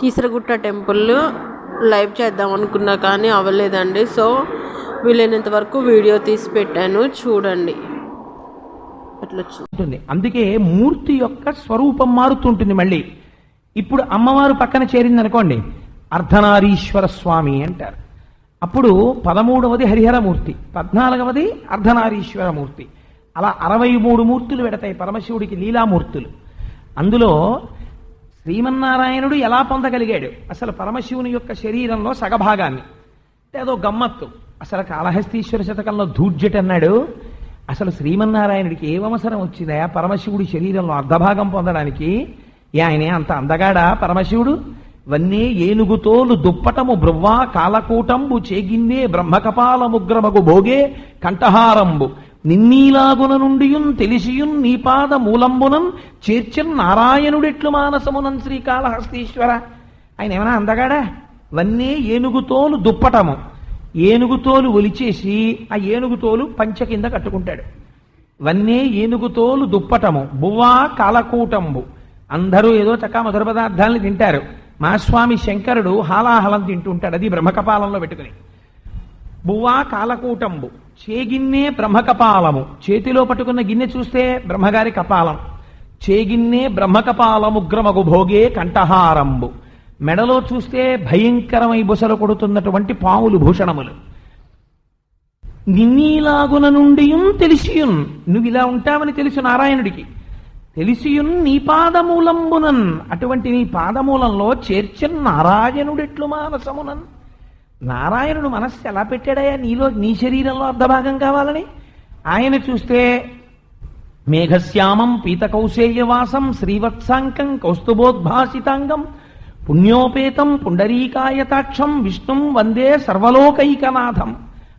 Keesaragutta temple live చేద్దాం అనుకున్నా కానీ అవ్వలేదండి. సో వీలైనంత వరకు వీడియో తీసి పెట్టాను. చూడండి. అట్లా ఉంటుంది. అందుకే మూర్తి యొక్క స్వరూపం మారుతుంటుంది మళ్ళీ. ఇప్పుడు అమ్మవారు పక్కన చేరింది అనుకోండి అర్ధనారీశ్వర స్వామి అంటారు. అప్పుడు పదమూడవది హరిహరమూర్తి పద్నాలుగవది అర్ధనారీశ్వర మూర్తి. అలా అరవై మూడు మూర్తులు పెడతాయి పరమశివుడికి లీలామూర్తులు. అందులో శ్రీమన్నారాయణుడు ఎలా పొందగలిగాడు? అసలు పరమశివుని యొక్క శరీరంలో సగభాగాన్ని. ఏదో గమ్మత్తు. అసలు కాళహస్తీశ్వర శతకంలో ధూర్జట్ అన్నాడు అసలు శ్రీమన్నారాయణుడికి ఏమవసరం వచ్చిందా? పరమశివుడి శరీరంలో అర్ధభాగం పొందడానికి? ఆయనే అంత అందగాడా పరమశివుడు? వన్నే ఏనుగుతోలు దుప్పటము బ్రువ్వా కాలకూటంబు చేగిన్నే బ్రహ్మకపాలముగ్రమగు భోగే కంఠహారంబు. నిన్నీలాగున నుండియున్ తెలిసియున్ నీపాద మూలంబునన్ చేర్చన్ నారాయణుడెట్లు మానసమునన్ శ్రీకాళహస్తీశ్వర. ఆయన ఏమైనా అందగాడా? వన్నే ఏనుగుతోలు దుప్పటము. ఏనుగుతోలు ఒలిచేసి ఆ ఏనుగుతోలు పంచ కింద కట్టుకుంటాడు. వన్నే ఏనుగుతోలు దుప్పటము బువ్వా కాలకూటంబు. అందరూ ఏదో చక్క మధుర పదార్థాలను తింటారు. మా స్వామి శంకరుడు హాలాహలం తింటుంటాడు అది బ్రహ్మకపాలంలో పెట్టుకుని. బువ్వా కాలకూటంబు. చేగిన్నే బ్రహ్మకపాలము చేతిలో పట్టుకున్న గిన్నె చూస్తే బ్రహ్మగారి కపాలం. చేగిన్నే బ్రహ్మకపాలముగ్రమగు భోగే కంఠహారంబు. మెడలో చూస్తే భయంకరమై బుసలు కొడుతున్నటువంటి పాములు భూషణములు. నిన్నీలాగున నుండి తెలిసియున్. నువ్వు ఇలా ఉంటావని తెలుసు నారాయణుడికి. తెలిసియున్ నీ పాదమూలంబునన్. అటువంటి నీ పాదమూలంలో చేర్చన్ నారాయణుడెట్లు మానసమునన్. నారాయణుడు మనస్సు ఎలా పెట్టాడయ్యా? నీలో నీ శరీరంలో అర్ధభాగం కావాలని? ఆయన చూస్తే మేఘశ్యామం పీతకౌశేయవాసం శ్రీవత్సాంకం కౌస్తుభోద్భాసితాంగం పుణ్యోపేతం పుండరీకాయతాక్షం విష్ణుం వందే సర్వలోకైకనాథం.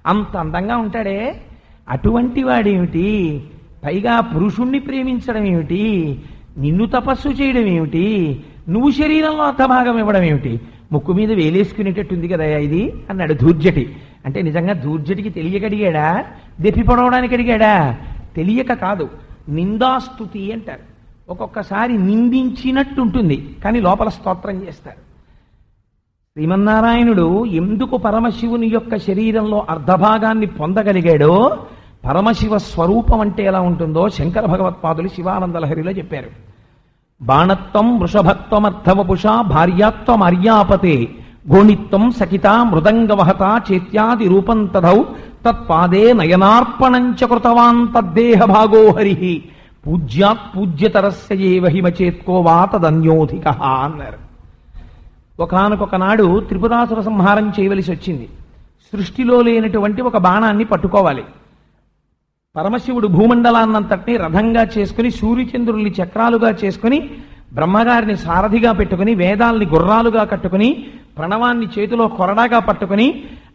అంత అందంగా ఉంటాడే. అటువంటి వాడేమిటి? పైగా పురుషుణ్ణి ప్రేమించడం ఏమిటి? నిన్ను తపస్సు చేయడం ఏమిటి? నువ్వు శరీరంలో అర్ధభాగం ఇవ్వడం ఏమిటి? ముక్కు మీద వేలేసుకునేటట్టుంది కదా ఇది అన్నాడు ధూర్జటి. అంటే నిజంగా ధూర్జటికి తెలియకడిగాడా దెప్పిపడవడానికి దెప్పి అడిగాడా? తెలియక కాదు. నిందాస్తుతి అంటారు. ఒక్కొక్కసారి నిందించినట్టు ఉంటుంది కానీ లోపల స్తోత్రం చేస్తారు. శ్రీమన్నారాయణుడు ఎందుకు పరమశివుని యొక్క శరీరంలో అర్ధభాగాన్ని పొందగలిగాడో పరమశివ స్వరూపం అంటే ఎలా ఉంటుందో శంకర భగవత్పాదులు శివానంద లహరిలో చెప్పారు. బాణత్వం వృషభత్వమర్థవపుషా భార్యాత్వమర్యాపతే గోణిత్వం సకిత మృదంగవహత చేత్యాది రూపం తదౌ తత్పాదే నయనార్పణంచ కృతవాన్ తద్దేహ భాగో హరి. పూజ్యాత్ పూజ్యతరస్య ఏవ వా తదన్యోధిక అన్నారు. ఒకనకొకనాడు త్రిపురాసుర సంహారం చేయవలసి వచ్చింది. సృష్టిలో లేనటువంటి ఒక బాణాన్ని పట్టుకోవాలి. పరమశివుడు భూమండలాన్నంతటిని రథంగా చేసుకుని సూర్యచంద్రుల్ని చక్రాలుగా చేసుకుని బ్రహ్మగారిని సారథిగా పెట్టుకుని వేదాల్ని గుర్రాలుగా కట్టుకుని ప్రణవాన్ని చేతిలో కొరడాగా పట్టుకుని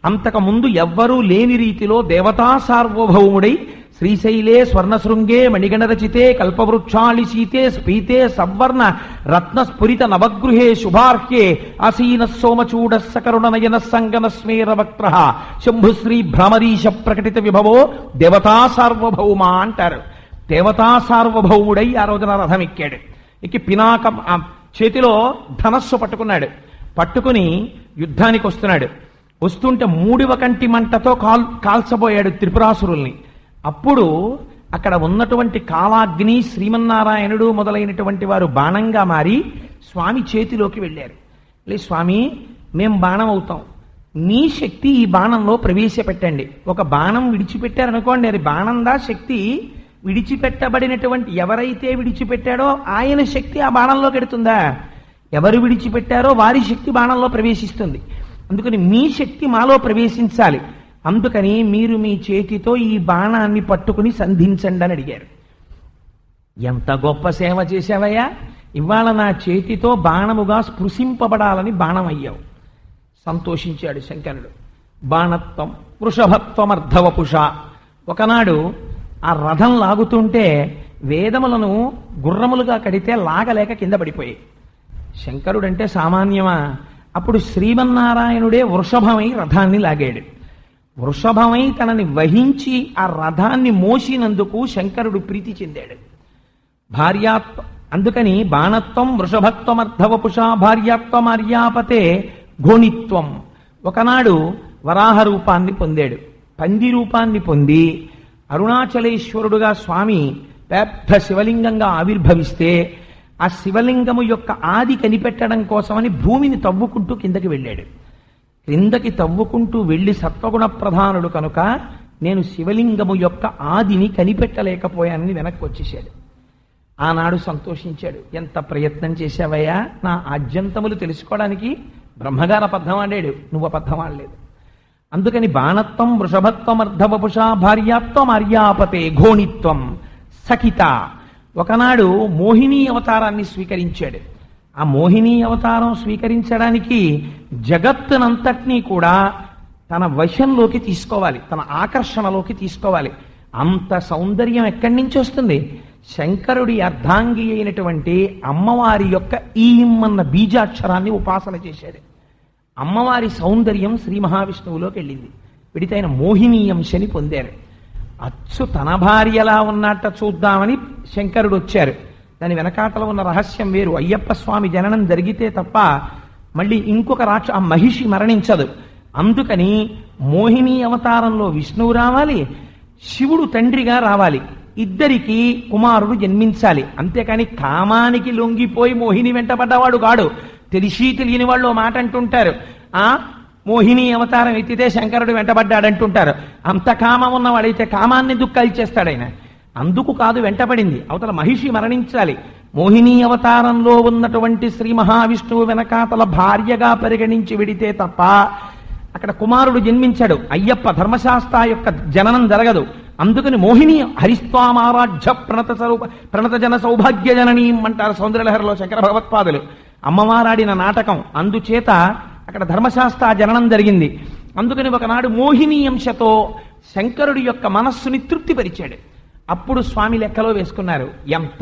అంతకు ముందు ఎవ్వరూ లేని రీతిలో దేవతా సార్వభౌముడై శ్రీశైలే స్వర్ణశృంగే మణిగణరచితే కల్పవృక్షాళి శీతే స్ఫీతే సవర్ణ రత్నస్ఫురిత నవగృహే శుభార్హ్యే అసీన సోమచూడ సకరుణనయన సంగన స్మేర వక్త్ర శంభుశ్రీ భ్రమరీశ ప్రకటిత విభవో దేవతా సార్వభౌమ అంటారు దేవతా సార్వభౌముడై ఆ రోజున రథం ఎక్కాడు ఎక్కి పినాకం చేతిలో ధనస్సు పట్టుకున్నాడు. పట్టుకుని యుద్ధానికి వస్తున్నాడు. వస్తుంటే మూడివ కంటి మంటతో కాల్ కాల్చబోయాడు త్రిపురాసురుల్ని. అప్పుడు అక్కడ ఉన్నటువంటి కాలాగ్ని శ్రీమన్నారాయణుడు మొదలైనటువంటి వారు బాణంగా మారి స్వామి చేతిలోకి వెళ్ళారు. లే స్వామి మేం బాణం అవుతాం. నీ శక్తి ఈ బాణంలో ప్రవేశపెట్టండి. ఒక బాణం విడిచిపెట్టారనుకోండి అది బాణందా శక్తి? విడిచిపెట్టబడినటువంటి ఎవరైతే విడిచిపెట్టాడో ఆయన శక్తి ఆ బాణంలో పెడుతుందా ఎవరు విడిచిపెట్టారో వారి శక్తి బాణంలో ప్రవేశిస్తుంది. అందుకని మీ శక్తి మాలో ప్రవేశించాలి. అందుకని మీరు మీ చేతితో ఈ బాణాన్ని పట్టుకుని సంధించండి అని అడిగారు. ఎంత గొప్ప సేవ చేశావయ్యా? ఇవాళ నా చేతితో బాణముగా స్పృశింపబడాలని బాణం అయ్యావు సంతోషించాడు శంకరుడు. బాణత్వం వృషభత్వం అర్ధవపుష ఒకనాడు ఆ రథం లాగుతుంటే వేదములను గుర్రములుగా కడితే లాగలేక కింద పడిపోయాయి. శంకరుడంటే సామాన్యమా? అప్పుడు శ్రీమన్నారాయణుడే వృషభమై రథాన్ని లాగాడు. వృషభమై తనని వహించి ఆ రథాన్ని మోసినందుకు శంకరుడు ప్రీతి చెందాడు. భార్యాత్వ అందుకని బాణత్వం వృషభత్వమర్ధవపుషా భార్యాత్వం అర్యాపతే ఘోణిత్వం. ఒకనాడు వరాహ రూపాన్ని పొందాడు. పంది రూపాన్ని పొంది అరుణాచలేశ్వరుడుగా స్వామి పెద్ద శివలింగంగా ఆవిర్భవిస్తే ఆ శివలింగము యొక్క ఆది కనిపెట్టడం కోసమని భూమిని తవ్వుకుంటూ కిందకి వెళ్ళాడు. క్రిందకి తవ్వుకుంటూ వెళ్ళి సత్వగుణ ప్రధానుడు కనుక నేను శివలింగము యొక్క ఆదిని కనిపెట్టలేకపోయానని వెనక్కి వచ్చేసాడు ఆనాడు సంతోషించాడు. ఎంత ప్రయత్నం చేశావయ్యా? నా ఆద్యంతములు తెలుసుకోవడానికి బ్రహ్మగారు అబద్ధం ఆడాడు. నువ్వు అబద్ధం ఆడలేదు. అందుకని బాణత్వం వృషభత్వం అర్ధవపుష భార్యాత్వం అర్యాపతే ఘోణిత్వం సఖిత. ఒకనాడు మోహిని అవతారాన్ని స్వీకరించాడు. ఆ మోహిని అవతారం స్వీకరించడానికి జగత్తునంతటినీ కూడా తన వశంలోకి తీసుకోవాలి తన ఆకర్షణలోకి తీసుకోవాలి. అంత సౌందర్యం ఎక్కడి నుంచి వస్తుంది? శంకరుడి అర్ధాంగి అయినటువంటి అమ్మవారి యొక్క ఈమ్మన్న బీజాక్షరాన్ని ఉపాసన చేశాడు అమ్మవారి సౌందర్యం శ్రీ మహావిష్ణువులోకి వెళ్ళింది. విడితైన ఆయన మోహిని అంశని పొందారు. అచ్చు తన భార్యలా ఉన్నట్ట చూద్దామని శంకరుడు వచ్చారు. దాని వెనకాటలో ఉన్న రహస్యం వేరు. అయ్యప్ప స్వామి జననం జరిగితే తప్ప మళ్ళీ ఇంకొక రాక్ష ఆ మహిషి మరణించదు. అందుకని మోహిని అవతారంలో విష్ణువు రావాలి శివుడు తండ్రిగా రావాలి. ఇద్దరికి కుమారుడు జన్మించాలి. అంతేకాని కామానికి లొంగిపోయి మోహిని వెంటబడ్డవాడు కాడు. తెలిసి తెలియని వాళ్ళు మాట అంటుంటారు. ఆ మోహిని అవతారం ఎత్తితే శంకరుడు వెంటబడ్డాడంటుంటారు అంత కామం ఉన్నవాడైతే కామాన్ని దుఃఖాలు చేస్తాడు ఆయన అందుకు కాదు వెంటపడింది. అవతల మహిషి మరణించాలి. మోహిని అవతారంలో ఉన్నటువంటి శ్రీ మహావిష్ణువు వెనకాతల భార్యగా పరిగణించి విడితే తప్ప అక్కడ కుమారుడు జన్మించాడు. అయ్యప్ప ధర్మశాస్త్ర యొక్క జననం జరగదు. అందుకని మోహిని హరిస్వామారాధ్య ప్రణత స్వరూప ప్రణత జన సౌభాగ్య జననీయం అంటారు సౌందర్యలహరిలో శంకర భగవత్పాదులు. అమ్మవారాడిన నాటకం. అందుచేత అక్కడ ధర్మశాస్త్ర జననం జరిగింది. అందుకని ఒకనాడు మోహిని అంశతో శంకరుడి యొక్క మనస్సుని తృప్తిపరిచాడు. అప్పుడు స్వామి లెక్కలో వేసుకున్నారు. ఎంత